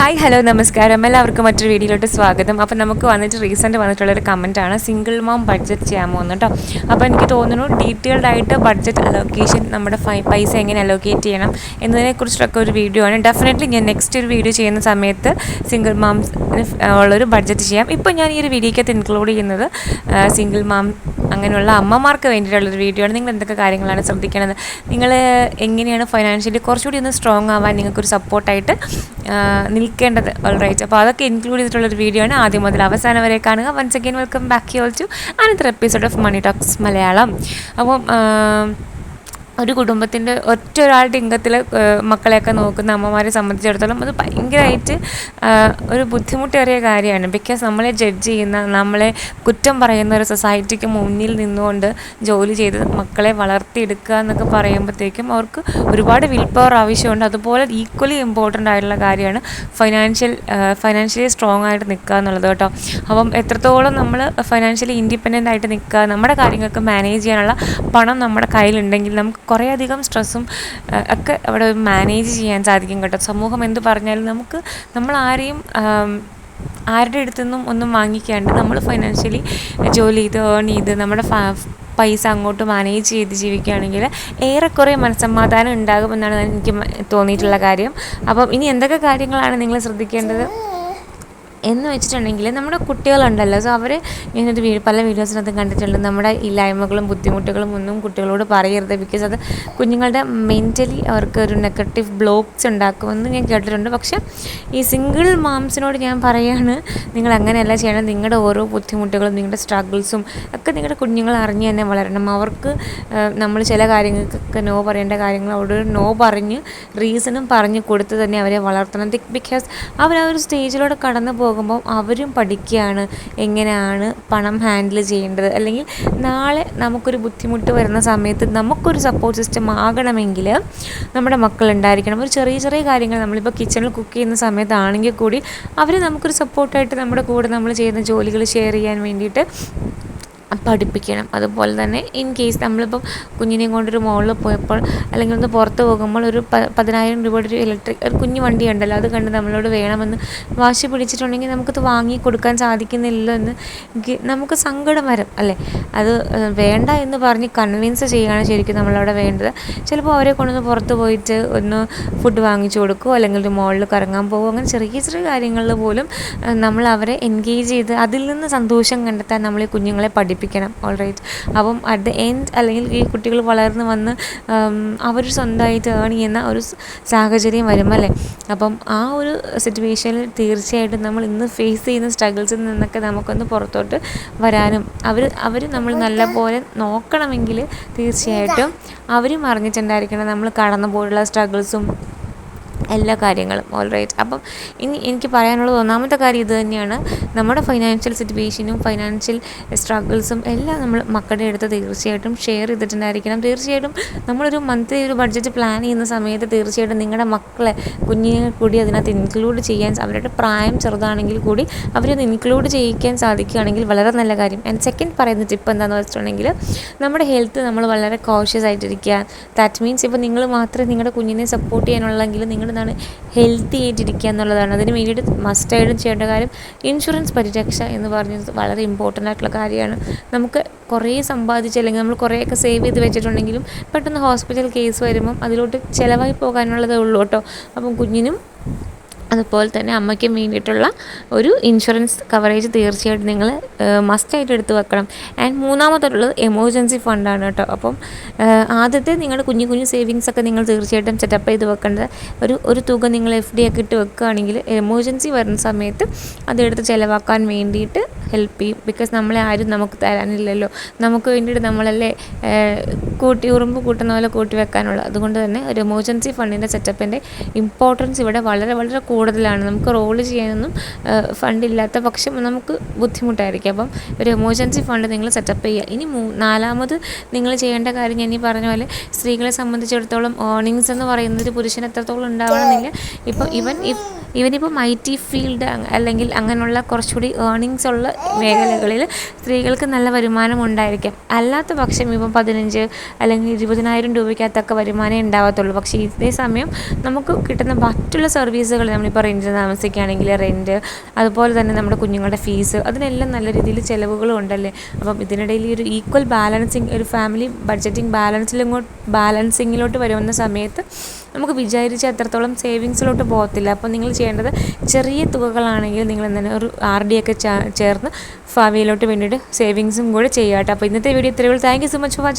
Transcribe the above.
Hi hello നമസ്കാരം. എല്ലാവർക്കും മറ്റൊരു വീഡിയോയിലോട്ട് സ്വാഗതം. അപ്പോൾ നമുക്ക് വന്നിട്ട് റീസെന്റ് വന്നിട്ടുള്ളൊരു കമന്റാണ് സിംഗിൾ മോം ബഡ്ജറ്റ് ചെയ്യാമോ എന്ന് കേട്ടോ അപ്പോൾ എനിക്ക് തോന്നുന്നു ഡീറ്റെയിൽഡ് ആയിട്ട് ബഡ്ജറ്റ് അലോക്കേഷൻ നമ്മുടെ പൈസ എങ്ങനെ അലോക്കേറ്റ് ചെയ്യണം എന്നതിനെക്കുറിച്ചൊക്കെ ഒരു വീഡിയോ ആണ്. ഡെഫിനറ്റ്ലി ഞാൻ നെക്സ്റ്റ് ഒരു വീഡിയോ ചെയ്യുന്ന സമയത്ത് സിംഗിൾ മാംസ് ഉള്ളൊരു ബഡ്ജറ്റ് ചെയ്യാം. ഇപ്പോൾ ഞാൻ ഈ ഒരു വീഡിയോക്കകത്ത് ഇൻക്ലൂഡ് ചെയ്യുന്നത് സിംഗിൾ മാം അങ്ങനെയുള്ള അമ്മമാർക്ക് വേണ്ടിയിട്ടുള്ളൊരു വീഡിയോ ആണ്. നിങ്ങൾ എന്തൊക്കെ കാര്യങ്ങളാണ് ശ്രദ്ധിക്കേണ്ടത് നിങ്ങൾ എങ്ങനെയാണ് ഫൈനാൻഷ്യലി കുറച്ചുകൂടി ഒന്ന് സ്ട്രോങ് ആവാൻ നിങ്ങൾക്കൊരു സപ്പോർട്ടായിട്ട് നിൽക്കേണ്ടത് ഓൾറൈറ്റ് അപ്പോൾ അതൊക്കെ ഇൻക്ലൂഡ് ചെയ്തിട്ടുള്ളൊരു വീഡിയോ ആണ്. ആദ്യം മുതൽ അവസാനം വരെ കാണുക. Once again welcome back you all to another episode of money talks Malayalam. അപ്പം ഒരു കുടുംബത്തിന്റെ ഒറ്റ ഒരാളുടെ ഇംഗത്തിൽ മക്കളെയൊക്കെ നോക്കുന്ന അമ്മമാരെ സംബന്ധിച്ചിടത്തോളം അത് ഭയങ്കരമായിട്ട് ഒരു ബുദ്ധിമുട്ടേറിയ കാര്യമാണ്. ബിക്കോസ് നമ്മളെ ജഡ്ജ് ചെയ്യുന്ന നമ്മളെ കുറ്റം പറയുന്ന ഒരു സൊസൈറ്റിക്ക് മുന്നിൽ നിന്നുകൊണ്ട് ജോലി ചെയ്ത് മക്കളെ വളർത്തിയെടുക്കുക എന്നൊക്കെ പറയുമ്പോഴത്തേക്കും അവർക്ക് ഒരുപാട് വിൽ പവർ ആവശ്യമുണ്ട്. അതുപോലെ ഈക്വലി ഇമ്പോർട്ടന്റ് ആയിട്ടുള്ള കാര്യമാണ് ഫൈനാൻഷ്യൽ ഫൈനാൻഷ്യലി സ്ട്രോങ് ആയിട്ട് നിൽക്കുക എന്നുള്ളത് കേട്ടോ. അപ്പം എത്രത്തോളം നമ്മൾ ഫൈനാൻഷ്യലി ഇൻഡിപെൻഡന്റ് ആയിട്ട് നിൽക്കുക നമ്മുടെ കാര്യങ്ങൾക്ക് മാനേജ് ചെയ്യാനുള്ള പണം നമ്മുടെ കയ്യിലുണ്ടെങ്കിൽ നമുക്ക് കുറേയധികം സ്ട്രെസ്സും ഒക്കെ അവിടെ മാനേജ് ചെയ്യാൻ സാധിക്കും കേട്ടോ. സമൂഹം എന്ത് പറഞ്ഞാലും നമുക്ക് നമ്മൾ ആരെയും ആരുടെ അടുത്തു നിന്നും ഒന്നും വാങ്ങിക്കാണ്ട് നമ്മൾ ഫൈനാൻഷ്യലി ജോലി ചെയ്ത് ഏൺ ചെയ്ത് നമ്മുടെ പൈസ അങ്ങോട്ട് മാനേജ് ചെയ്ത് ജീവിക്കുകയാണെങ്കിൽ ഏറെക്കുറെ മനസ്സമാധാനം ഉണ്ടാകുമെന്നാണ് എനിക്ക് തോന്നിയിട്ടുള്ള കാര്യം. അപ്പം ഇനി എന്തൊക്കെ കാര്യങ്ങളാണ് നിങ്ങൾ ശ്രദ്ധിക്കേണ്ടത്? എന്ന് വെച്ചിട്ടുണ്ടെങ്കിൽ നമ്മുടെ കുട്ടികളുണ്ടല്ലോ. സോ അവർ ഞാനൊരു വീ പല വീഡിയോസിനകത്തും കണ്ടിട്ടുണ്ട്. നമ്മുടെ ഇല്ലായ്മകളും ബുദ്ധിമുട്ടുകളും ഒന്നും കുട്ടികളോട് പറയരുത്. ബിക്കോസ് അത് കുഞ്ഞുങ്ങളുടെ മെന്റലി അവർക്ക് ഒരു നെഗറ്റീവ് ബ്ലോക്ക്സ് ഉണ്ടാക്കുമെന്ന് ഞാൻ കേട്ടിട്ടുണ്ട്. പക്ഷേ ഈ സിംഗിൾ മാംസിനോട് ഞാൻ പറയുകയാണ് നിങ്ങൾ അങ്ങനെയല്ല ചെയ്യണം നിങ്ങളുടെ ഓരോ ബുദ്ധിമുട്ടുകളും നിങ്ങളുടെ സ്ട്രഗിൾസും ഒക്കെ നിങ്ങളുടെ കുഞ്ഞുങ്ങൾ അറിഞ്ഞ് തന്നെ വളരണം. അവർക്ക് നമ്മൾ ചില കാര്യങ്ങൾക്കൊക്കെ നോ പറയേണ്ട കാര്യങ്ങൾ അവിടെ നോ പറഞ്ഞ് റീസണും പറഞ്ഞ് കൊടുത്ത് തന്നെ അവരെ വളർത്തണം. ബിക്കോസ് അവർ ആ ഒരു സ്റ്റേജിലൂടെ കടന്നു പോകും പോകുമ്പോൾ അവരും പഠിക്കുകയാണ് എങ്ങനെയാണ് പണം ഹാൻഡിൽ ചെയ്യേണ്ടത്? അല്ലെങ്കിൽ നാളെ നമുക്കൊരു ബുദ്ധിമുട്ട് വരുന്ന സമയത്ത് നമുക്കൊരു സപ്പോർട്ട് സിസ്റ്റം ആകണമെങ്കിൽ നമ്മുടെ മക്കൾ ഉണ്ടായിരിക്കണം ഒരു ചെറിയ ചെറിയ കാര്യങ്ങൾ നമ്മളിപ്പോൾ കിച്ചണിൽ കുക്ക് ചെയ്യുന്ന സമയത്താണെങ്കിൽ കൂടി അവർ നമുക്കൊരു സപ്പോർട്ടായിട്ട് നമ്മുടെ കൂടെ നമ്മൾ ചെയ്യുന്ന ജോലികൾ ഷെയർ ചെയ്യാൻ വേണ്ടിയിട്ട് പഠിപ്പിക്കണം. അതുപോലെ തന്നെ ഇൻ കേസ് നമ്മളിപ്പം കുഞ്ഞിനെയും കൊണ്ടൊരു മോളിൽ പോയപ്പോൾ അല്ലെങ്കിൽ ഒന്ന് പുറത്ത് പോകുമ്പോൾ ഒരു പതിനായിരം രൂപയുടെ ഒരു ഇലക്ട്രിക് ഒരു കുഞ്ഞു വണ്ടി ഉണ്ടല്ലോ അത് കണ്ട് നമ്മളോട് വേണമെന്ന് വാശി പിടിച്ചിട്ടുണ്ടെങ്കിൽ നമുക്കത് വാങ്ങി കൊടുക്കാൻ സാധിക്കുന്നില്ലല്ലോ എന്ന് നമുക്ക് സങ്കടം വരും അല്ലേ? അത് വേണ്ട എന്ന് പറഞ്ഞ് കൺവിൻസ് ചെയ്യുകയാണ് ശരിക്കും നമ്മളവിടെ വേണ്ടത്. ചിലപ്പോൾ അവരെ കൊണ്ടൊന്ന് പുറത്ത് പോയിട്ട് ഒന്ന് ഫുഡ് വാങ്ങിച്ചു കൊടുക്കുമോ അല്ലെങ്കിൽ ഒരു മോളിൽ കറങ്ങാൻ പോകുമോ അങ്ങനെ ചെറിയ ചെറിയ കാര്യങ്ങളിൽ പോലും നമ്മൾ അവരെ എൻഗേജ് ചെയ്ത് അതിൽ നിന്ന് സന്തോഷം കണ്ടെത്താൻ നമ്മൾ ഈ കുഞ്ഞുങ്ങളെ പഠിപ്പിക്കും പഠിപ്പിക്കണം. ഓൾറൈറ്റ് അപ്പം അറ്റ് ദ എൻഡ് അല്ലെങ്കിൽ ഈ കുട്ടികൾ വളർന്ന് വന്ന് അവർ സ്വന്തമായിട്ട് ഏൺ ചെയ്യുന്ന ഒരു സാഹചര്യം വരും അല്ലേ? അപ്പം ആ ഒരു സിറ്റുവേഷനിൽ തീർച്ചയായിട്ടും നമ്മൾ ഇന്ന് ഫേസ് ചെയ്യുന്ന സ്ട്രഗിൾസിൽ നിന്നൊക്കെ നമുക്കൊന്ന് പുറത്തോട്ട് വരാനും അവർ അവർ നമ്മൾ നല്ലപോലെ നോക്കണമെങ്കിൽ തീർച്ചയായിട്ടും അവരും അറിഞ്ഞിട്ടുണ്ടായിരിക്കണം നമ്മൾ കടന്നു പോയിട്ടുള്ള സ്ട്രഗിൾസും എല്ലാ കാര്യങ്ങളും. ഓൾ റൈറ്റ് അപ്പം ഇനി എനിക്ക് പറയാനുള്ളത് ഒന്നാമത്തെ കാര്യം ഇത് തന്നെയാണ്. നമ്മുടെ ഫൈനാൻഷ്യൽ സിറ്റുവേഷനും ഫൈനാൻഷ്യൽ സ്ട്രഗിൾസും എല്ലാം നമ്മൾ മക്കളുടെ അടുത്ത് തീർച്ചയായിട്ടും ഷെയർ ചെയ്തിട്ടുണ്ടായിരിക്കണം. തീർച്ചയായിട്ടും നമ്മളൊരു മന്ത്ലി ഒരു ബഡ്ജറ്റ് പ്ലാൻ ചെയ്യുന്ന സമയത്ത് തീർച്ചയായിട്ടും നിങ്ങളുടെ മക്കളെ കുഞ്ഞിനെ കൂടി അതിനകത്ത് ഇൻക്ലൂഡ് ചെയ്യാൻ അവരുടെ പ്രായം ചെറുതാണെങ്കിൽ കൂടി അവരത് ഇൻക്ലൂഡ് ചെയ്യിക്കാൻ സാധിക്കുകയാണെങ്കിൽ വളരെ നല്ല കാര്യം. ആൻഡ് സെക്കൻഡ് പറയുന്ന ടിപ്പ് എന്താണെന്ന് വെച്ചിട്ടുണ്ടെങ്കിൽ നമ്മുടെ ഹെൽത്ത് നമ്മൾ വളരെ കോഷ്യസ് ആയിട്ടിരിക്കുക. ദാറ്റ് മീൻസ് ഇപ്പോൾ നിങ്ങൾ മാത്രമേ നിങ്ങളുടെ കുഞ്ഞിനെ സപ്പോർട്ട് ചെയ്യാനുള്ളെങ്കിൽ നിങ്ങൾ എന്താണ് ഹെൽത്തി ആയിട്ടിരിക്കുക എന്നുള്ളതാണ്. അതിന് വേണ്ടിയിട്ട് മസ്റ്റായിട്ടും ചെയ്യേണ്ട കാര്യം ഇൻഷുറൻസ് പരിരക്ഷ എന്ന് പറഞ്ഞത് വളരെ ഇമ്പോർട്ടന്റ് ആയിട്ടുള്ള കാര്യമാണ്. നമുക്ക് കുറേ സമ്പാദിച്ച് അല്ലെങ്കിൽ നമ്മൾ കുറേയൊക്കെ സേവ് ചെയ്ത് വെച്ചിട്ടുണ്ടെങ്കിലും പെട്ടെന്ന് ഹോസ്പിറ്റൽ കേസ് വരുമ്പം അതിലോട്ട് ചിലവായി പോകാനുള്ളതേ ഉള്ളൂ കേട്ടോ. അപ്പം കുഞ്ഞിനും അതുപോലെ തന്നെ അമ്മയ്ക്ക് വേണ്ടിയിട്ടുള്ള ഒരു ഇൻഷുറൻസ് കവറേജ് തീർച്ചയായിട്ടും നിങ്ങൾ മസ്റ്റായിട്ട് എടുത്തു വെക്കണം. ആൻഡ് മൂന്നാമതായിട്ടുള്ളത് എമർജൻസി ഫണ്ടാണ് കേട്ടോ. അപ്പം ആദ്യത്തെ നിങ്ങളുടെ കുഞ്ഞു കുഞ്ഞു സേവിങ്സ് ഒക്കെ നിങ്ങൾ തീർച്ചയായിട്ടും സെറ്റപ്പ് ചെയ്ത് വെക്കേണ്ടത് ഒരു ഒരു തുക നിങ്ങൾ എഫ് ഡി ഒക്കെ ഇട്ട് വെക്കുകയാണെങ്കിൽ എമർജൻസി വരുന്ന സമയത്ത് അതെടുത്ത് ചിലവാക്കാൻ വേണ്ടിയിട്ട് ഹെൽപ്പ് ചെയ്യും. ബിക്കോസ് നമ്മളെ ആരും നമുക്ക് തരാനില്ലല്ലോ. നമുക്ക് വേണ്ടിയിട്ട് നമ്മളല്ലേ കൂട്ടി ഉറുമ്പ് കൂട്ടുന്ന പോലെ കൂട്ടി വെക്കാനുള്ളത് അതുകൊണ്ട് തന്നെ ഒരു എമർജൻസി ഫണ്ടിന്റെ സെറ്റപ്പിന്റെ ഇമ്പോർട്ടൻസ് ഇവിടെ വളരെ വളരെ കൂടുതലാണ്. നമുക്ക് റോൾ ചെയ്യാനൊന്നും ഫണ്ടില്ലാത്ത പക്ഷം നമുക്ക് ബുദ്ധിമുട്ടായിരിക്കും. അപ്പം ഒരു എമർജൻസി ഫണ്ട് നിങ്ങൾ സെറ്റപ്പ് ചെയ്യുക. ഇനി മൂ നാലാമത് നിങ്ങൾ ചെയ്യേണ്ട കാര്യം ഞാൻ ഈ പറഞ്ഞ പോലെ സ്ത്രീകളെ സംബന്ധിച്ചിടത്തോളം ഏർണിങ്സ് എന്ന് പറയുന്നത് പുരുഷന് എത്രത്തോളം ഉണ്ടാവണമെന്നില്ല. ഇപ്പോൾ ഇവൻ ഇവനിപ്പം ഐ ടി ഫീൽഡ് അല്ലെങ്കിൽ അങ്ങനെയുള്ള കുറച്ചുകൂടി ഏർണിങ്സ് ഉള്ള മേഖലകളിൽ സ്ത്രീകൾക്ക് നല്ല വരുമാനം ഉണ്ടായിരിക്കാം. അല്ലാത്ത പക്ഷം ഇപ്പം പതിനഞ്ച് അല്ലെങ്കിൽ ഇരുപതിനായിരം രൂപയ്ക്കകത്തൊക്കെ വരുമാനമേ ഉണ്ടാവത്തുള്ളൂ. പക്ഷേ ഇതേ സമയം നമുക്ക് കിട്ടുന്ന മറ്റുള്ള സർവീസുകൾ നമ്മളിപ്പോൾ റെന്റിന് താമസിക്കുകയാണെങ്കിൽ റെന്റ് അതുപോലെ തന്നെ നമ്മുടെ കുഞ്ഞുങ്ങളുടെ ഫീസ് അതിനെല്ലാം നല്ല രീതിയിൽ ചിലവുകളും ഉണ്ടല്ലേ? അപ്പം ഇതിനിടയിൽ ഒരു ഈക്വൽ ബാലൻസിങ് ഒരു ഫാമിലി ബഡ്ജറ്റിംഗ് ബാലൻസിലിങ്ങോട്ട് ബാലൻസിങ്ങിലോട്ട് വരുന്ന സമയത്ത് നമുക്ക് വിചാരിച്ച അത്രത്തോളം സേവിങ്സിലോട്ട് പോകത്തില്ല. അപ്പോൾ നിങ്ങൾ ചെയ്യേണ്ടത് ചെറിയ തുകകളാണെങ്കിൽ നിങ്ങൾ എന്താണ് ഒരു ആർ ഡി ഒക്കെ ചേർന്ന് ഭാവിയിലോട്ട് വേണ്ടിയിട്ട് സേവിങ്സും കൂടെ ചെയ്യാട്ടോ അപ്പോൾ ഇന്നത്തെ വീഡിയോ ഇത്രയുള്ളൂ thank you so much for watching